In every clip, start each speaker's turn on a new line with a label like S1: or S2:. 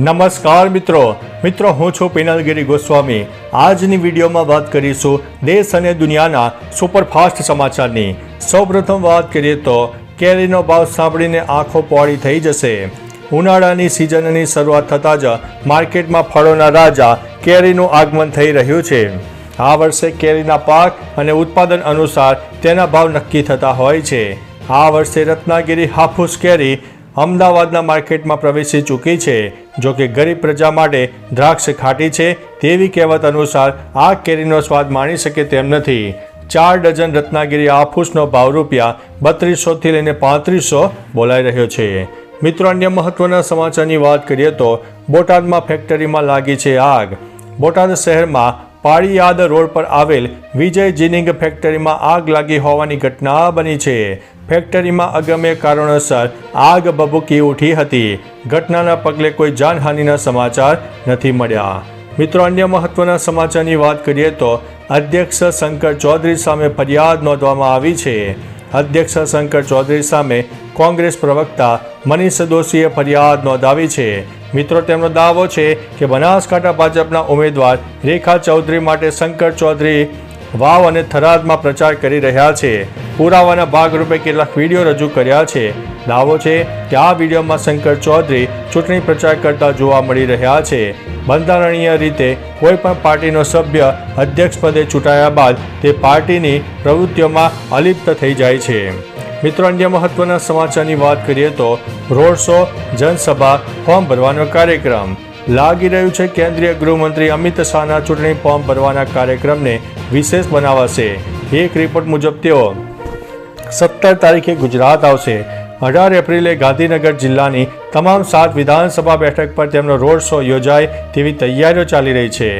S1: નમસ્કાર મિત્રો. મિત્રો, હું છું પિનલગીરી ગોસ્વામી. આજની વિડીયોમાં વાત કરીશું દેશ અને દુનિયાના સુપરફાસ્ટ સમાચારની. સૌપ્રથમ વાત કરીએ તો, કેરીનો ભાવ સાંભળીને આંખો પહોળી થઈ જશે. ઉનાળાની સિઝનની શરૂઆત થતાં જ માર્કેટમાં ફળોના રાજા કેરીનું આગમન થઈ રહ્યું છે. આ વર્ષે કેરીના પાક અને ઉત્પાદન અનુસાર તેના ભાવ નક્કી થતા હોય છે. આ વર્ષે રત્નાગીરી હાફૂસ કેરી અમદાવાદના માર્કેટમાં પ્રવેશી ચૂકી છે. જો કે ગરીબ પ્રજા માટે દ્રાક્ષ ખાટી છે તેવી કહેવત અનુસાર આ કેરીનો સ્વાદ માણી શકે તેમ નથી. ચાર ડઝન રત્નાગીરી આફૂસનો ભાવ રૂપિયા બત્રીસોથી લઈને પાંત્રીસો બોલાઈ રહ્યો છે. મિત્રો, અન્ય મહત્વના સમાચારની વાત કરીએ તો બોટાદમાં ફેક્ટરીમાં લાગી છે આગ. બોટાદ શહેરમાં પાળીયાદ રોડ પર આવેલ વિજય જીનિંગ ફેક્ટરીમાં આગ લાગી હોવાની ઘટના બની છે. ફેક્ટરીમાં અગમ્ય કારણોસર આગ બબૂકી ઉઠી હતી. ઘટનાના પગલે કોઈ જાનહાનિના સમાચાર નથી મળ્યા. મિત્રો, અન્ય મહત્વના સમાચારની વાત કરીએ તો અધ્યક્ષ શંકર ચૌધરી સામે ફરિયાદ નોંધવામાં આવી છે. અધ્યક્ષ શંકર ચૌધરી સામે કોંગ્રેસ પ્રવક્તા મનીષ દોશીએ ફરિયાદ નોંધાવી છે. મિત્રો, તેમનો દાવો છે કે બનાસકાંઠા ભાજપના ઉમેદવાર રેખા ચૌધરી માટે શંકર ચૌધરી વાવ અને થરાદમાં પ્રચાર કરી રહ્યા છે. પુરાવાના ભાગરૂપે કેટલાક વીડિયો રજૂ કર્યા છે. દાવો છે કે આ વિડીયોમાં શંકર ચૌધરી ચૂંટણી પ્રચાર કરતા જોવા મળી રહ્યા છે. બંધારણીય રીતે કોઈ પણ પાર્ટીનો સભ્ય અધ્યક્ષ પદે ચૂંટાયા બાદ તે પાર્ટીની પ્રવૃત્તિઓમાં અલિપ્ત થઈ જાય છે. મિત્રો, અન્ય મહત્વના સમાચારની વાત કરીએ તો રોડ શો, જનસભા, ફોર્મ ભરવાનો કાર્યક્રમ. લાગી રહ્યું છે કેન્દ્રીય ગૃહમંત્રી અમિત શાહના ચૂંટણી ફોર્મ ભરવાના કાર્યક્રમને વિશેષ બનાવાશે. એક રિપોર્ટ મુજબ તેઓ સત્તર તારીખે ગુજરાત આવશે. અઢાર એપ્રિલે ગાંધીનગર જિલ્લાની તમામ સાત વિધાનસભા બેઠક પર તેમનો રોડ શો યોજાય તેવી તૈયારીઓ ચાલી રહી છે.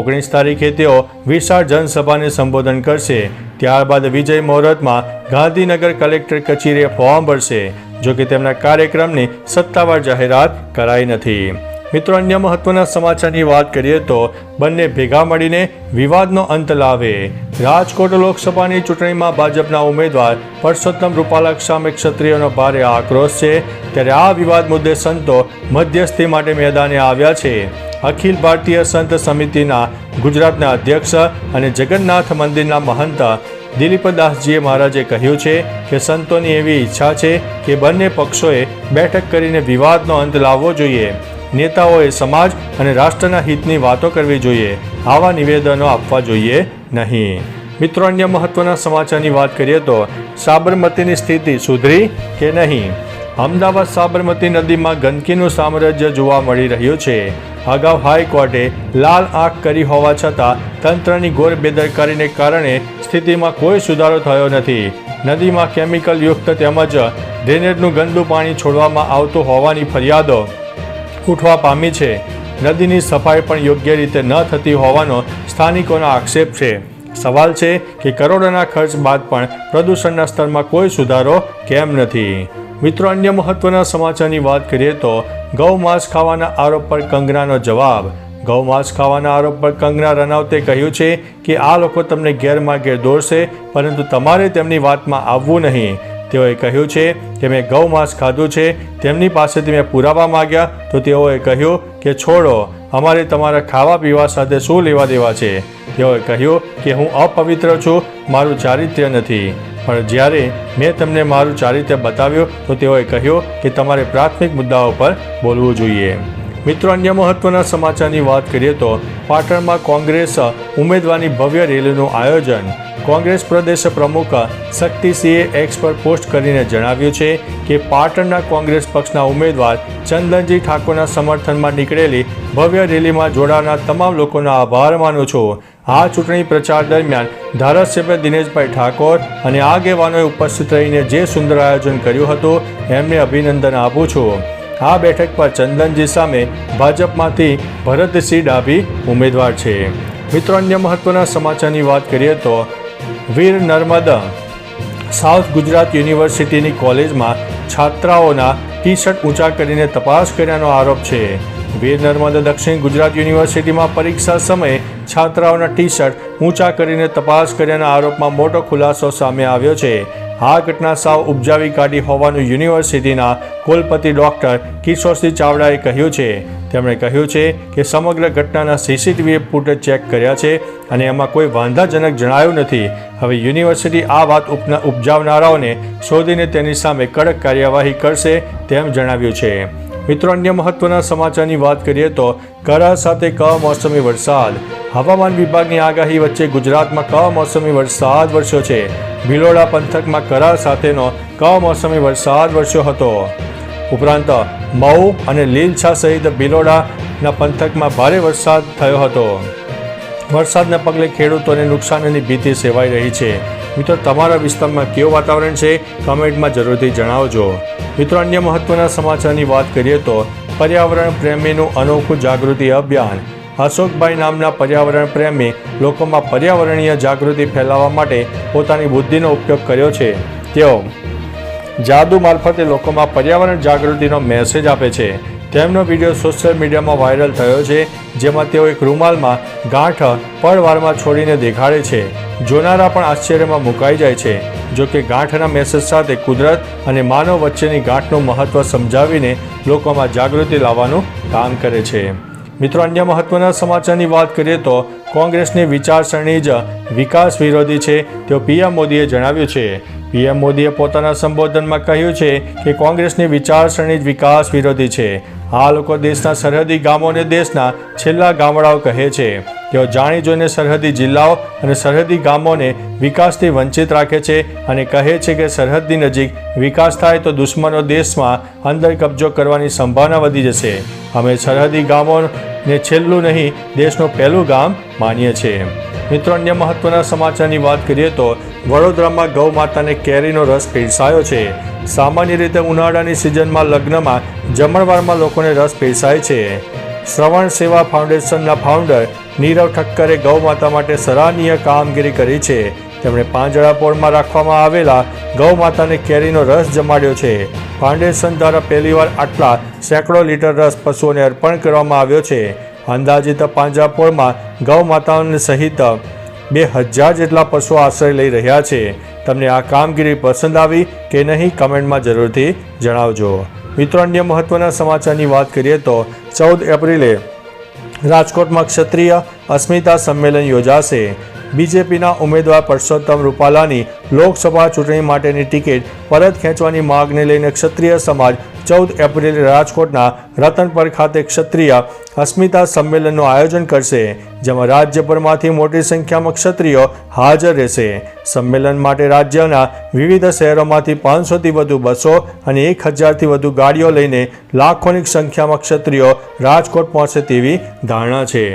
S1: ઓગણીસ તારીખે તેઓ વિશાળ જનસભાને સંબોધન કરશે. ત્યારબાદ વિજય મુહૂર્તમાં ગાંધીનગર કલેક્ટર કચેરીએ ફોર્મ ભરશે જો કે તેમના કાર્યક્રમની સત્તાવાર જાહેરાત કરાઈ નથી. મિત્રો, અન્ય મહત્વના સમાચારની વાત કરીએ તો બંને ભેગા મળીને વિવાદનો અંત લાવે. રાજકોટ લોકસભાની ચૂંટણીમાં ભાજપના ઉમેદવાર પરસોત્તમ રૂપાલક સામે ક્ષત્રિયોનો ભારે આક્રોશ છે. ત્યારે આ વિવાદ મુદ્દે સંતો મધ્યસ્થી માટે મેદાને આવ્યા છે. અખિલ ભારતીય સંત સમિતિના ગુજરાતના અધ્યક્ષ અને જગન્નાથ મંદિરના મહંત દિલીપદાસજીએ મહારાજે કહ્યું છે કે સંતોની એવી ઈચ્છા છે કે બંને પક્ષોએ બેઠક કરીને વિવાદનો અંત લાવવો જોઈએ. નેતાઓએ સમાજ અને રાષ્ટ્રના હિતની વાતો કરવી જોઈએ. આવા નિવેદનો આપવા જોઈએ નહીં. મિત્રો, અન્ય મહત્વના સમાચારની વાત કરીએ તો, સાબરમતીની સ્થિતિ સુધરી કે નહીં? અમદાવાદ સાબરમતી નદીમાં ગંદકીનું સામ્રાજ્ય જોવા મળી રહ્યું છે. અગાઉ હાઈકોર્ટે લાલ આંખ કરી હોવા છતાં, તંત્રની ઘોર બેદરકારીને કારણે સ્થિતિમાં કોઈ સુધારો થયો નથી. નદીમાં કેમિકલ યુક્ત તેમજ ડ્રેનેજનું ગંદુ પાણી છોડવામાં આવતું હોવાની ફરિયાદો ઉઠવા પામી છે. નદીની સફાઈ પણ યોગ્ય રીતે ન થતી હોવાનો સ્થાનિકોનો આક્ષેપ છે. સવાલ છે કે કરોડોના ખર્ચ બાદ પણ પ્રદૂષણના સ્તરમાં કોઈ સુધારો કેમ નથી? મિત્રો, અન્ય મહત્વના સમાચારની વાત કરીએ તો ગૌ માંસ ખાવાના આરોપ પર કંગનાનો જવાબ. ગૌ માંસ ખાવાના આરોપ પર કંગના રનાવતે કહ્યું છે કે આ લોકો તમને ગેરમાર્ગે દોરશે, પરંતુ તમારે તેમની વાતમાં આવવું નહીં. તેઓએ કહ્યું છે કે મેં ગૌ માંસ ખાધું છે, તેમની પાસેથી મેં પુરાવા માગ્યા, તો તેઓએ કહ્યું કે છોડો, અમારે તમારા ખાવા પીવા સાથે શું લેવા દેવા છે? તેઓએ કહ્યું કે હું અપવિત્ર છું, મારું ચારિત્ર્ય નથી. પણ જ્યારે મેં તમને મારું ચારિત્ર્ય બતાવ્યું, તો તેઓએ કહ્યું કે તમારે પ્રાથમિક મુદ્દાઓ પર બોલવું જોઈએ. મિત્રો, અન્ય મહત્વના સમાચારની વાત કરીએ તો પાટણમાં કોંગ્રેસ ઉમેદવારની ભવ્ય રેલીનું આયોજન કોંગ્રેસ પ્રદેશ પ્રમુખ શક્તિસિંહે એક્સ પર પોસ્ટ કરીને જણાવ્યું છે કે પાટણના કોંગ્રેસ પક્ષના ઉમેદવાર ચંદનજી ઠાકોરના સમર્થનમાં નીકળેલી ભવ્ય રેલીમાં જોડાનાર તમામ લોકોનો આભાર માનું છું. આ ચૂંટણી પ્રચાર દરમિયાન ધારાસભ્ય દિનેશભાઈ ઠાકોર અને આગેવાનોએ ઉપસ્થિત રહીને જે સુંદર આયોજન કર્યું હતું, એમને અભિનંદન આપું છું. આ બેઠક પર ચંદનજી સામે ભાજપમાંથી ભરતસિંહ ડાભી ઉમેદવાર છે. મિત્રો, અન્ય મહત્વના સમાચારની વાત કરીએ તો વીર નર્મદા સાઉથ ગુજરાત યુનિવર્સિટીની કોલેજમાં છાત્રાઓના ટી શર્ટ ઊંચા કરીને તપાસ કર્યાનો આરોપ છે. વીર નર્મદા દક્ષિણ ગુજરાત યુનિવર્સિટીમાં પરીક્ષા સમયે છાત્રાઓના ટી શર્ટ ઊંચા કરીને તપાસ કર્યાના આરોપમાં મોટો ખુલાસો સામે આવ્યો છે. આ ઘટના સાવ ઉપજાવી કાઢી હોવાનું યુનિવર્સિટીના કુલપતિ ડોક્ટર કિશોરસિંહ ચાવડાએ કહ્યું છે. તેમણે કહ્યું છે કે સમગ્ર ઘટનાના સીસીટીવી ફૂટેજ ચેક કર્યા છે અને એમાં કોઈ વાંધાજનક જણાયું નથી. હવે યુનિવર્સિટી આ વાત ઉપજાવનારાઓને શોધીને તેની સામે કડક કાર્યવાહી કરશે તેમ જણાવ્યું છે. મિત્રો, અન્ય મહત્વના સમાચારની વાત કરીએ તો કરા સાથે કમોસમી વરસાદ. હવામાન વિભાગની આગાહી વચ્ચે ગુજરાતમાં કમોસમી વરસાદ વરસ્યો છે. ભિલોડા પંથકમાં કરા સાથેનો કમોસમી વરસાદ વરસ્યો હતો. ઉપરાંત, મઉ અને લીલછા સહિત ભિલોડાના પંથકમાં ભારે વરસાદ થયો હતો. વરસાદના પગલે ખેડૂતોને નુકસાનની ભીતિ સેવાઈ રહી છે. મિત્રો, તમારા વિસ્તારમાં કેવું વાતાવરણ છે? કમેન્ટમાં જરૂરથી જણાવજો. મિત્રો, અન્ય મહત્વના સમાચારની વાત કરીએ તો, પર્યાવરણ પ્રેમીનું અનોખું જાગૃતિ અભિયાન. અશોકભાઈ નામના પર્યાવરણ પ્રેમી લોકોમાં પર્યાવરણીય જાગૃતિ ફેલાવવા માટે પોતાની બુદ્ધિનો ઉપયોગ કર્યો છે. તેઓ જાદુ મારફતે લોકોમાં પર્યાવરણ જાગૃતિનો મેસેજ આપે છે. તેમનો વીડિયો સોશિયલ મીડિયામાં વાયરલ થયો છે, જેમાં તેઓ એક રૂમાલમાં ગાંઠ પળવારમાં છોડીને દેખાડે છે. જોનારા પણ આશ્ચર્યમાં મુકાઈ જાય છે. જો કે ગાંઠના મેસેજ સાથે કુદરત અને માનવ વચ્ચેની ગાંઠનું મહત્વ સમજાવીને લોકોમાં જાગૃતિ લાવવાનું કામ કરે છે. મિત્રો, અન્ય મહત્વના સમાચારની વાત કરીએ તો કોંગ્રેસની વિચારસરણી જ વિકાસ વિરોધી છે તેવું પીએમ મોદીએ જણાવ્યું છે. પીએમ મોદીએ પોતાના સંબોધનમાં કહ્યું છે કે કોંગ્રેસની વિચારસરણી જ વિકાસ વિરોધી છે. આ લોકો દેશના સરહદી ગામોને દેશના છેલ્લા ગામડાઓ કહે છે. તેઓ જાણી જોઈને સરહદી જિલ્લાઓ અને સરહદી ગામોને વિકાસથી વંચિત રાખે છે અને કહે છે કે સરહદની નજીક વિકાસ થાય તો દુશ્મનો દેશમાં અંદર કબજો કરવાની સંભાવના વધી જશે. અમે સરહદી ગામોને છેલ્લું નહીં, દેશનું પહેલું ગામ માનીએ છીએ. મિત્રો, અન્ય મહત્વના સમાચારની વાત કરીએ તો વડોદરામાં ગૌ માતાને કેરીનો રસ પીરસાયો છે. સામાન્ય રીતે ઉનાળાની સિઝનમાં લગ્નમાં જમણવારમાં લોકોને રસ પીરસાય છે. શ્રવણ સેવા ફાઉન્ડેશનના ફાઉન્ડર નીરવ ઠક્કરે ગૌ માતા માટે સરાહનીય કામગીરી કરી છે. તેમણે પાંજરાપોળમાં રાખવામાં આવેલા ગૌ માતાને કેરીનો રસ જમાડ્યો છે. ફાઉન્ડેશન દ્વારા પહેલીવાર આટલા સેંકડો લીટર રસ પશુઓને અર્પણ કરવામાં આવ્યો છે. અંદાજિત પાંજરાપોળમાં ગૌ માતાઓને સહિત બે હજાર જેટલા પશુઓ આશ્રય લઈ રહ્યા છે. તમને આ કામગીરી પસંદ આવી કે નહીં, કમેન્ટમાં જરૂરથી જણાવજો. મિત્રો, અન્ય મહત્વના સમાચારની વાત કરીએ તો ચૌદ એપ્રિલે રાજકોટમાં ક્ષત્રિય અસ્મિતા સંમેલન યોજાશે. બીજેપીના ઉમેદવાર પરસોત્તમ રૂપાલાની લોકસભા ચૂંટણી માટેની ટિકિટ પરત ખેંચવાની માગને લઈને ક્ષત્રિય સમાજ ચૌદ એપ્રિલે રાજકોટના રતનપર ખાતે ક્ષત્રિય અસ્મિતા સંમેલનનું આયોજન કરશે, જેમાં રાજ્યભરમાંથી મોટી સંખ્યામાં ક્ષત્રિયો હાજર રહેશે. સંમેલન માટે રાજ્યના વિવિધ શહેરોમાંથી પાંચસોથી વધુ બસો અને એક હજારથી વધુ ગાડીઓ લઈને લાખોની સંખ્યામાં ક્ષત્રિયો રાજકોટ પહોંચે તેવી ધારણા છે.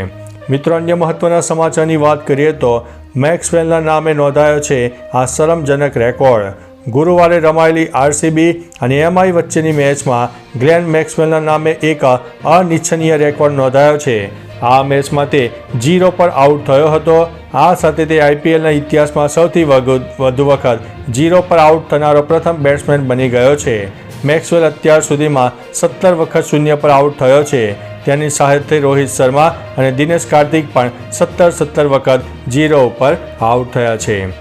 S1: મિત્રો, અન્ય મહત્વના સમાચારની વાત કરીએ તો મેક્સવેલના નામે નોંધાયો છે આ શરમજનક રેકોર્ડ. ગુરુવારે રમાયેલી આરસીબી અને એમઆઈ વચ્ચેની મેચમાં ગ્લેન મેક્સવેલના નામે એક અનિચ્છનીય રેકોર્ડ નોંધાયો છે. આ મેચમાં તે જીરો પર આઉટ થયો હતો. આ સાથે તે આઈપીએલના ઇતિહાસમાં સૌથી વધુ વખત જીરો પર આઉટ થનારો પ્રથમ બેટ્સમેન બની ગયો છે. મેક્સવેલ અત્યાર સુધીમાં સત્તર વખત શૂન્ય પર આઉટ થયો છે. તેની સાથે રોહિત શર્મા અને દિનેશ કાર્તિક પણ સત્તર સત્તર વખત જીરો ઉપર આઉટ થયા છે.